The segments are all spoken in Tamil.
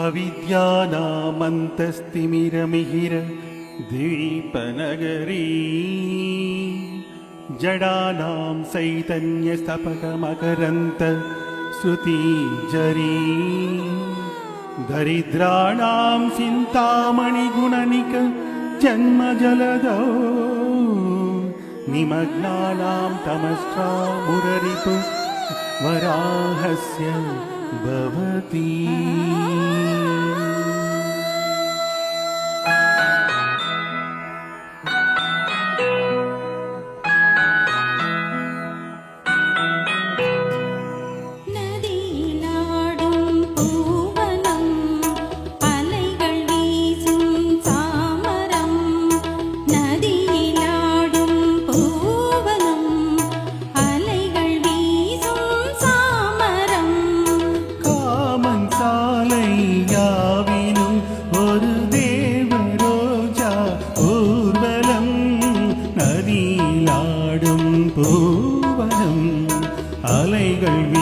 अविद्यानामन्तस्तिमिरमिहिरद्वीपनगरी जडानां सैतन्यस्तपतमकरन्तश्रुती जरी दरिद्राणां चिन्तामणिगुणनिक जन्मजलदौ निमग्नानां तमस्वा मुररितु वराहस्य भवति வீ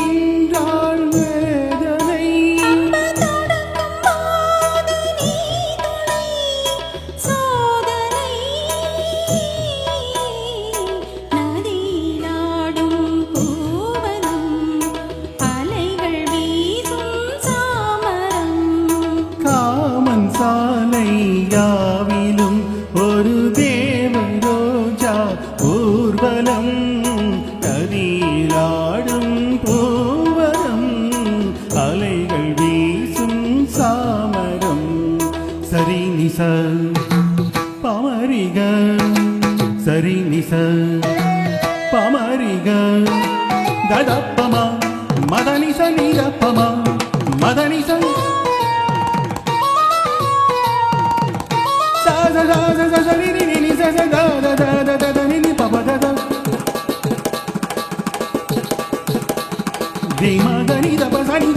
யாவிலும் ஒரு தேவ ரோஜா ஊர்வலம் கதியிலாடும் பூவரம் அலைகள் வீசும் சாமரம். சரி நிச பமரிக சரி நிச பமரிக. தடப்பமா மதனிச நீரப்பமா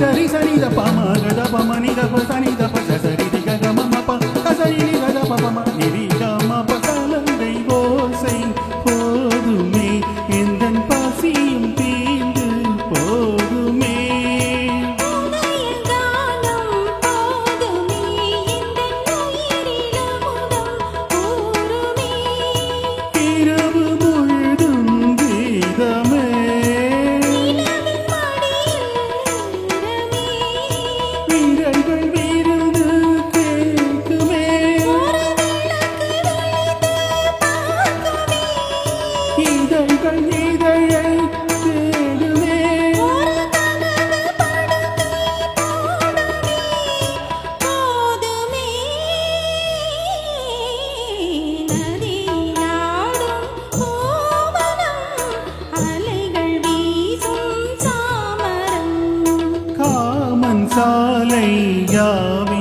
சரி சனித பம கட பம நித ப சனித ப சரி காலை யாவை